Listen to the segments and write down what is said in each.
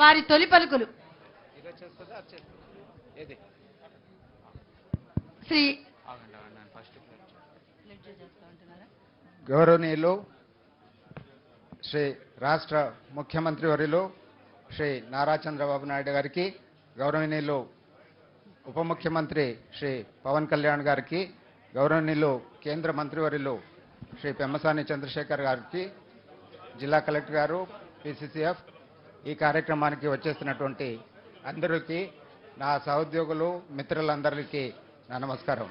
వారి తొలి పలుకులు. శ్రీ గౌరవనీయులు శ్రీ రాష్ట్ర ముఖ్యమంత్రి వరిలో శ్రీ నారా చంద్రబాబు నాయుడు గారికి గౌరవనీయులు ఉప ముఖ్యమంత్రి శ్రీ పవన్ కళ్యాణ్ గారికి గౌరవనీయులు కేంద్ర మంత్రివర్యులు శ్రీ పెమ్మసాని చంద్రశేఖర్ గారికి జిల్లా కలెక్టర్ గారు పిసిసిఎఫ్ ఈ కార్యక్రమానికి వచ్చేస్తున్నటువంటి అందరికీ నా సహోద్యోగులు మిత్రులందరికీ నా నమస్కారం.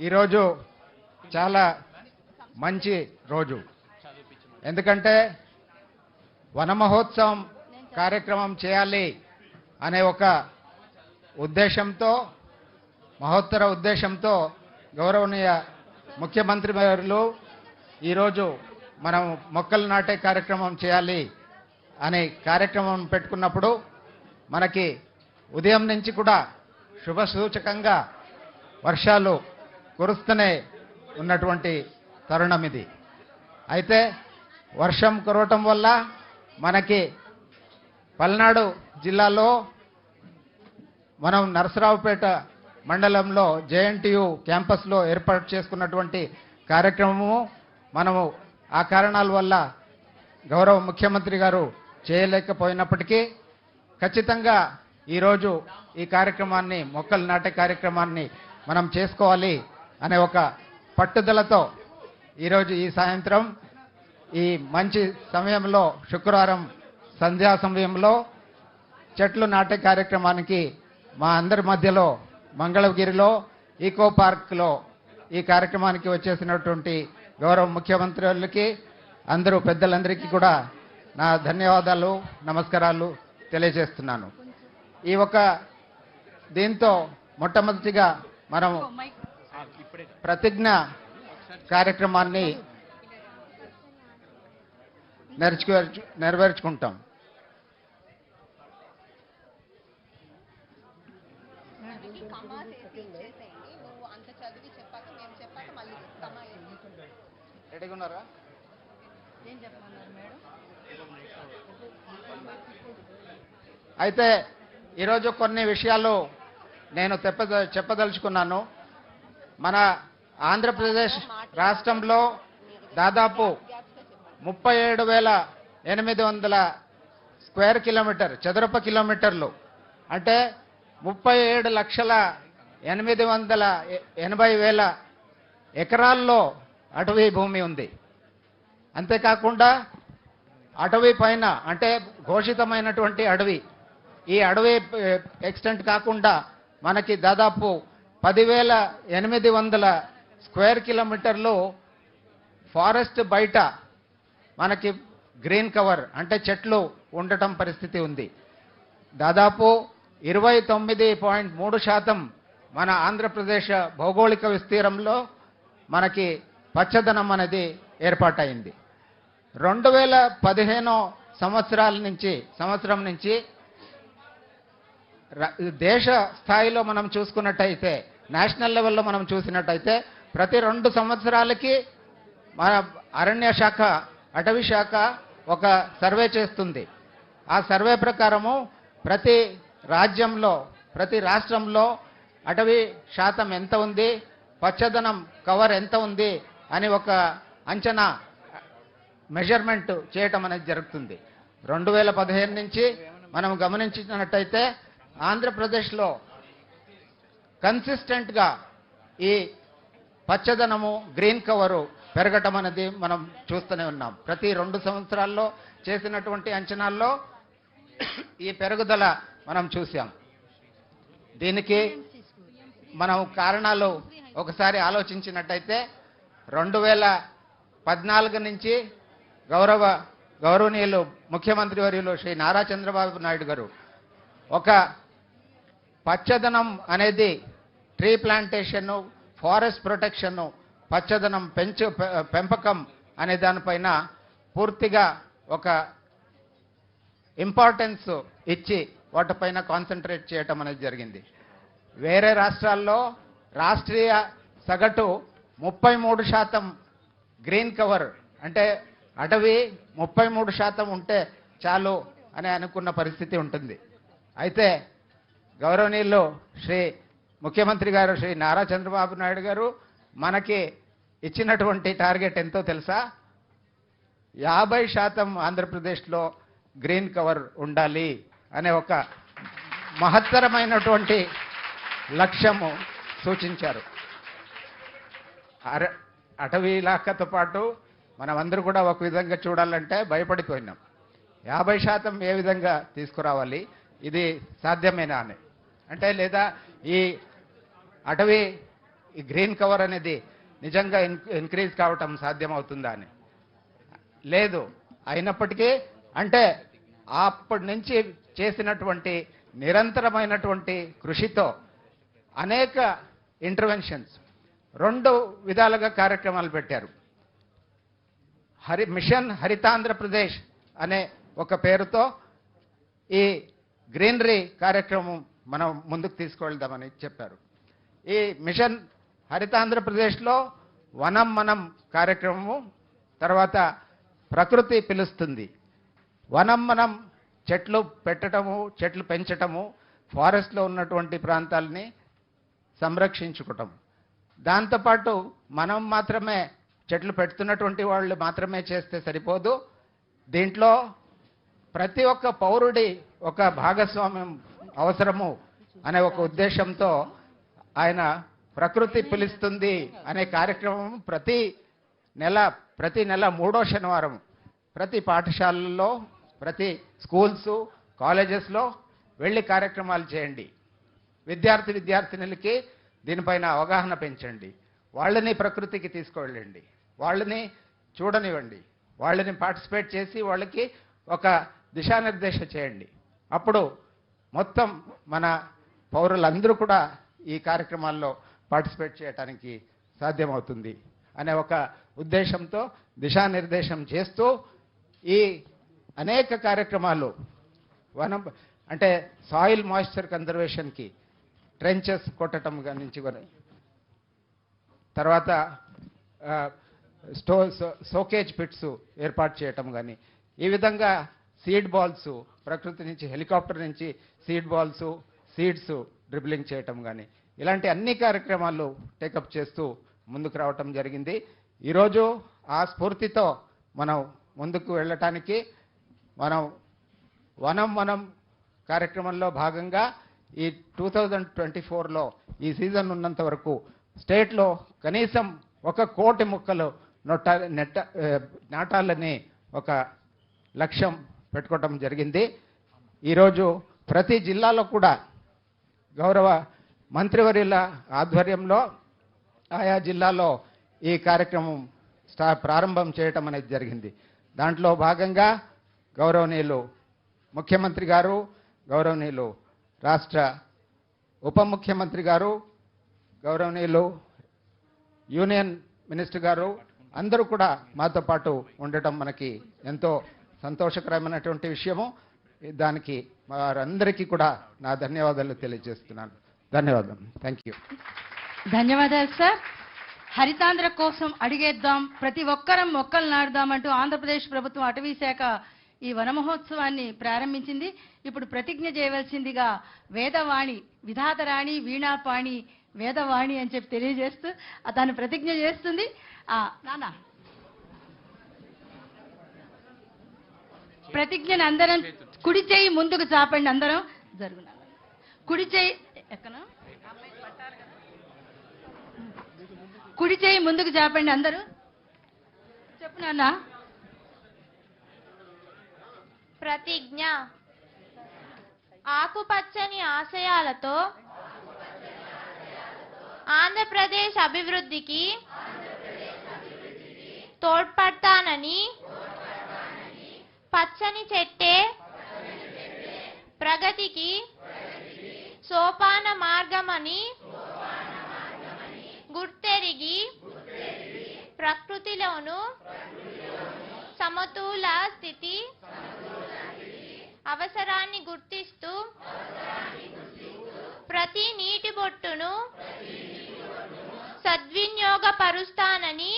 ఈరోజు చాలా మంచి రోజు. ఎందుకంటే వన మహోత్సవం కార్యక్రమం చేయాలి అనే ఒక ఉద్దేశంతో మహోత్తర ఉద్దేశంతో గౌరవనీయ ముఖ్యమంత్రి గారు ఈరోజు మనం మొక్కలు నాటే కార్యక్రమం చేయాలి అనే కార్యక్రమం పెట్టుకున్నప్పుడు మనకి ఉదయం నుంచి కూడా శుభ సూచకంగా వర్షాలు కురుస్తూనే ఉన్నటువంటి తరుణం ఇది. అయితే వర్షం కురవటం వల్ల మనకి పల్నాడు జిల్లాలో మనం నరసరావుపేట మండలంలో జేఎన్టీయు క్యాంపస్లో ఏర్పాటు చేసుకున్నటువంటి కార్యక్రమము మనము ఆ కారణాల వల్ల గౌరవ ముఖ్యమంత్రి గారు చేయలేకపోయినప్పటికీ ఖచ్చితంగా ఈరోజు ఈ కార్యక్రమాన్ని మొక్కలు నాటే కార్యక్రమాన్ని మనం చేసుకోవాలి అనే ఒక పట్టుదలతో ఈరోజు ఈ సాయంత్రం ఈ మంచి సమయంలో శుక్రవారం సంధ్యా సమయంలో చెట్లు నాటే కార్యక్రమానికి మా అందరి మధ్యలో మంగళగిరిలో ఈకో పార్క్లో ఈ కార్యక్రమానికి వచ్చేసినటువంటి గౌరవ ముఖ్యమంత్రులకి అందరూ పెద్దలందరికీ కూడా నా ధన్యవాదాలు నమస్కారాలు తెలియజేస్తున్నాను. ఈ ఒక దీంతో మొట్టమొదటిగా మనం ప్రతిజ్ఞ కార్యక్రమాన్ని నెరవేర్చు నెరవేర్చుకుంటాం. రెడీగా ఉన్నారా? ఏం చెప్పమన్నారు మేడం? అయితే ఈరోజు కొన్ని విషయాలు నేను తెప్ప చెప్పదలుచుకున్నాను. మన ఆంధ్రప్రదేశ్ రాష్ట్రంలో దాదాపు ముప్పై ఏడు వేల ఎనిమిది వందల స్క్వేర్ కిలోమీటర్ చదరపు కిలోమీటర్లు. అంటే ముప్పై ఏడు లక్షల ఎనిమిది వందల ఎనభై వేల ఎకరాల్లో అటవీ భూమి ఉంది. అంతేకాకుండా అటవీ పైన అంటే ఘోషితమైనటువంటి అడవి. ఈ అడవి ఎక్స్టెంట్ కాకుండా మనకి దాదాపు పదివేల ఎనిమిది వందల స్క్వేర్ కిలోమీటర్లు ఫారెస్ట్ బయట మనకి గ్రీన్ కవర్ అంటే చెట్లు ఉండటం పరిస్థితి ఉంది. దాదాపు ఇరవై తొమ్మిది పాయింట్ మూడు శాతం మన ఆంధ్రప్రదేశ్ భౌగోళిక విస్తీర్ణంలో మనకి పచ్చదనం అనేది ఏర్పాటైంది. రెండు వేల పదిహేనో సంవత్సరాల నుంచి సంవత్సరం నుంచి దేశ స్థాయిలో మనం చూసుకున్నట్టయితే నేషనల్ లెవెల్లో మనం చూసినట్టయితే ప్రతి రెండు సంవత్సరాలకి మన అరణ్య శాఖ అటవీ శాఖ ఒక సర్వే చేస్తుంది. ఆ సర్వే ప్రకారము ప్రతి రాజ్యంలో ప్రతి రాష్ట్రంలో అటవీ శాతం ఎంత ఉంది పచ్చదనం కవర్ ఎంత ఉంది అని ఒక అంచనా మెజర్మెంట్ చేయటం అనేది జరుగుతుంది. రెండు వేల పదిహేను నుంచి మనం గమనించినట్టయితే ఆంధ్రప్రదేశ్లో కన్సిస్టెంట్గా ఈ పచ్చదనము గ్రీన్ కవరు పెరగటం అనేది మనం చూస్తూనే ఉన్నాం. ప్రతి రెండు సంవత్సరాల్లో చేసినటువంటి అంచనాల్లో ఈ పెరుగుదల మనం చూసాం దీనికి మనం కారణాలు ఒకసారి ఆలోచించినట్టయితే రెండు వేల పద్నాలుగు నుంచి గౌరవ గౌరవనీయులు ముఖ్యమంత్రి వర్యులు శ్రీ నారా చంద్రబాబు నాయుడు గారు. ఒక పచ్చదనం అనేది ట్రీ ప్లాంటేషన్ ఫారెస్ట్ ప్రొటెక్షన్ పచ్చదనం పెంచు పె- పెంపకం అనే దానిపైన పూర్తిగా ఒక ఇంపార్టెన్స్ ఇచ్చి వాటిపైన కాన్సన్ట్రేట్ చేయటం అనేది జరిగింది. వేరే రాష్ట్రాల్లో రాష్ట్రీయ సగటు ముప్పై మూడు శాతం గ్రీన్ కవర్ అంటే అటవీ ముప్పై మూడు శాతం ఉంటే చాలు అని అనుకున్న పరిస్థితి ఉంటుంది. అయితే గౌరవనీయులు శ్రీ ముఖ్యమంత్రి గారు శ్రీ నారా చంద్రబాబు నాయుడు గారు మనకి ఇచ్చినటువంటి టార్గెట్ ఎంతో తెలుసా? యాభై శాతం ఆంధ్రప్రదేశ్లో గ్రీన్ కవర్ ఉండాలి అనే ఒక మహత్తరమైనటువంటి లక్ష్యము సూచించారు. అర అటవీ ఇలాఖతో పాటు మనమందరూ కూడా ఒక విధంగా చూడాలంటే భయపడిపోయినాం. యాభై శాతం ఏ విధంగా తీసుకురావాలి? ఇది సాధ్యమేనా అని. అంటే లేదా ఈ అటవీ ఈ గ్రీన్ కవర్ అనేది నిజంగా ఇంక్రీజ్ కావటం సాధ్యమవుతుందా అని. లేదు. అయినప్పటికీ అంటే అప్పటి నుంచి చేసినటువంటి నిరంతరమైనటువంటి కృషితో అనేక ఇంటర్వెన్షన్స్ రెండు విధాలుగా కార్యక్రమాలు పెట్టారు. హరి మిషన్ హరితాంధ్రప్రదేశ్ అనే ఒక పేరుతో ఈ గ్రీనరీ కార్యక్రమం మనం ముందుకు తీసుకువెళ్దామని చెప్పారు. ఈ మిషన్ హరితాంధ్రప్రదేశ్లో వనం మనం కార్యక్రమము తర్వాత ప్రకృతి పిలుస్తుంది. వనం మనం చెట్లు పెట్టడము చెట్లు పెంచటము ఫారెస్ట్లో ఉన్నటువంటి ప్రాంతాలని సంరక్షించుకోవటం. దాంతోపాటు మనం మాత్రమే చెట్లు పెడుతున్నటువంటి వాళ్ళు మాత్రమే చేస్తే సరిపోదు. దీంట్లో ప్రతి ఒక్క పౌరుడి ఒక భాగస్వామ్యం అవసరము అనే ఒక ఉద్దేశంతో ఆయన ప్రకృతి పిలుస్తుంది అనే కార్యక్రమం ప్రతి నెల ప్రతి నెల మూడో శనివారం ప్రతి పాఠశాలల్లో ప్రతి స్కూల్స్ కాలేజెస్లో వెళ్ళి కార్యక్రమాలు చేయండి. విద్యార్థి విద్యార్థినులకి దీనిపైన అవగాహన పెంచండి. వాళ్ళని ప్రకృతికి తీసుకువెళ్ళండి. వాళ్ళని చూడనివ్వండి. వాళ్ళని పార్టిసిపేట్ చేసి వాళ్ళకి ఒక దిశానిర్దేశ చేయండి. అప్పుడు మొత్తం మన పౌరులందరూ కూడా ఈ కార్యక్రమాల్లో పార్టిసిపేట్ చేయడానికి సాధ్యమవుతుంది అనే ఒక ఉద్దేశంతో దిశానిర్దేశం చేస్తూ ఈ అనేక కార్యక్రమాలు వనం అంటే సాయిల్ మాయిశ్చర్ కన్జర్వేషన్కి ట్రెంచెస్ కొట్టడం నుంచి కూడా. తర్వాత స్టో సోకేజ్ పిట్స్ ఏర్పాటు చేయటం కానీ ఈ విధంగా సీడ్ బాల్స్ ప్రకృతి నుంచి హెలికాప్టర్ నుంచి సీడ్ బాల్స్ సీడ్స్ డ్రిబ్లింగ్ చేయటం కానీ ఇలాంటి అన్ని కార్యక్రమాలు టేకప్ చేస్తూ ముందుకు రావటం జరిగింది. ఈరోజు ఆ స్ఫూర్తితో మనం ముందుకు వెళ్ళటానికి మనం వనం వనం కార్యక్రమంలో భాగంగా ఈ టూ థౌజండ్ ట్వంటీ ఫోర్లో ఈ సీజన్ ఉన్నంత వరకు స్టేట్లో కనీసం ఒక కోటి మొక్కలు నొట్ట నెట్ట నాటాలని ఒక లక్ష్యం పెట్టుకోవటం జరిగింది. ఈరోజు ప్రతి జిల్లాలో కూడా గౌరవ మంత్రివర్యుల ఆధ్వర్యంలో ఆయా జిల్లాలో ఈ కార్యక్రమం స్టా ప్రారంభం చేయటం అనేది జరిగింది. దాంట్లో భాగంగా గౌరవనీయులు ముఖ్యమంత్రి గారు గౌరవనీయులు రాష్ట్ర ఉప ముఖ్యమంత్రి గారు గౌరవనీయులు యూనియన్ మినిస్టర్ గారు అందరూ కూడా మాతో పాటు ఉండటం మనకి ఎంతో సంతోషకరమైనటువంటి విషయము. దానికి వారందరికీ కూడా నా ధన్యవాదాలు తెలియజేస్తున్నాను. ధన్యవాదం. థ్యాంక్ యూ ధన్యవాదాలు సార్. హరితాంధ్ర కోసం అడిగేద్దాం. ప్రతి ఒక్కరం మొక్కలు నాడుదామంటూ ఆంధ్రప్రదేశ్ ప్రభుత్వం అటవీ శాఖ ఈ వనమహోత్సవాన్ని ప్రారంభించింది. ఇప్పుడు ప్రతిజ్ఞ చేయవలసిందిగా వేదవాణి విధాతరాణి వీణాపాణి వేదవాణి అని చెప్పి తెలియజేస్తూ తాను ప్రతిజ్ఞ చేస్తుంది. నానా ప్రతిజ్ఞను అందరం కుడి చేయి ముందుకు చాపండి అందరం. జరుగున కుడి చేయి ఎక్కన? కుడి చేయి ముందుకు చాపండి అందరూ. చెప్పు నాన్న. ప్రతిజ్ఞ. ఆకుపచ్చని ఆశయాలతో ఆంధ్రప్రదేశ్ అభివృద్ధికి తోడ్పడతానని పచ్చని చెట్టే ప్రగతికి సోపాన మార్గమని గుర్తెరిగి ప్రకృతిలోను సమతూల స్థితి అవసరాన్ని గుర్తిస్తూ ప్రతి నీటి బొట్టును సద్వినియోగపరుస్తానని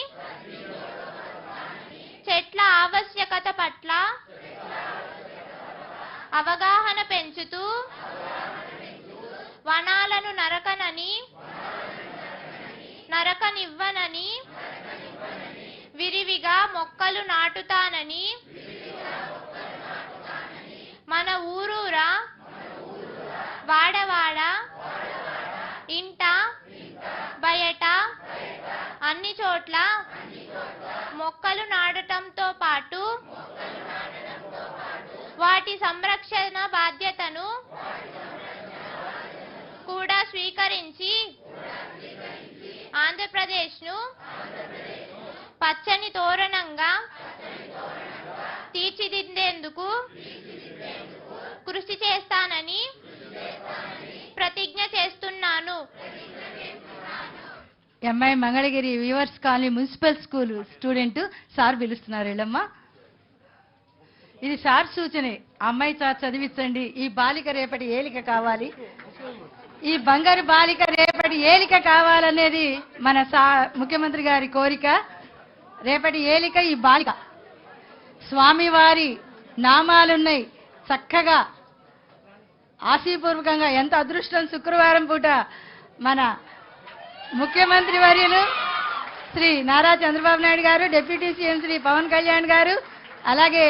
చెట్ల ఆవశ్యకత పట్ల అవగాహన పెంచుతూ వనాలను నరకనని నరకనివ్వనని విరివిగా మొక్కలు నాటుతానని. మన ఊరూరా. వాడవాడ. ఇంట. బయట. అన్ని చోట్ల. మొక్కలు నాటడంతో పాటు. వాటి సంరక్షణ బాధ్యతను కూడా స్వీకరించి ఆంధ్రప్రదేశ్ను పచ్చని తోరణంగా తీర్చిదిద్దేందుకు కృషి చేస్తానని ప్రతిజ్ఞ చేస్తున్నాను. MI Mangalagiri viewers colony municipal school student sir పిలుస్తున్నారు వీళ్ళమ్మ. ఇది సార్ సూచనే. అమ్మాయి సార్ చదివించండి. ఈ బాలిక రేపటి ఏలిక కావాలి. ఈ బంగారు బాలిక రేపటి ఏలిక కావాలనేది మన ముఖ్యమంత్రి గారి కోరిక. రేపటి ఏలిక ఈ బాలిక. స్వామివారి నామాలున్నాయి. చక్కగా ఆశీపూర్వకంగా ఎంత అదృష్టం శుక్రవారం పూట మన ముఖ్యమంత్రి వర్యులు శ్రీ నారా చంద్రబాబు నాయుడు గారు డిప్యూటీ సీఎం శ్రీ పవన్ కళ్యాణ్ గారు అలాగే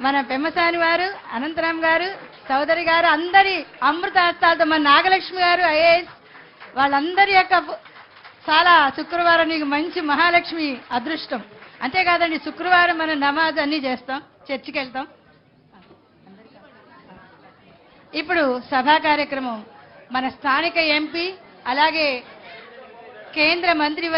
మన పెమ్మసాని వారు అనంతరాం గారు చౌదరి గారు అందరి అమృత హస్తాలతో మన నాగలక్ష్మి గారు ఐఏఎస్ వాళ్ళందరి యొక్క చాలా శుక్రవారం నీకు మంచి మహాలక్ష్మి అదృష్టం. అంతేకాదండి శుక్రవారం మనం నమాజ్ అన్నీ చేస్తాం చర్చికి వెళ్తాం ఇప్పుడు సభా కార్యక్రమం. మన స్థానిక ఎంపీ అలాగే కేంద్ర మంత్రి